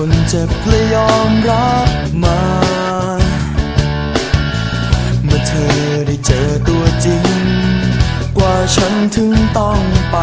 คนเจ็บและยอมรับมา เมื่อเธอได้เจอตัวจริง กว่าฉันถึงต้องไป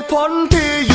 ตุผลที่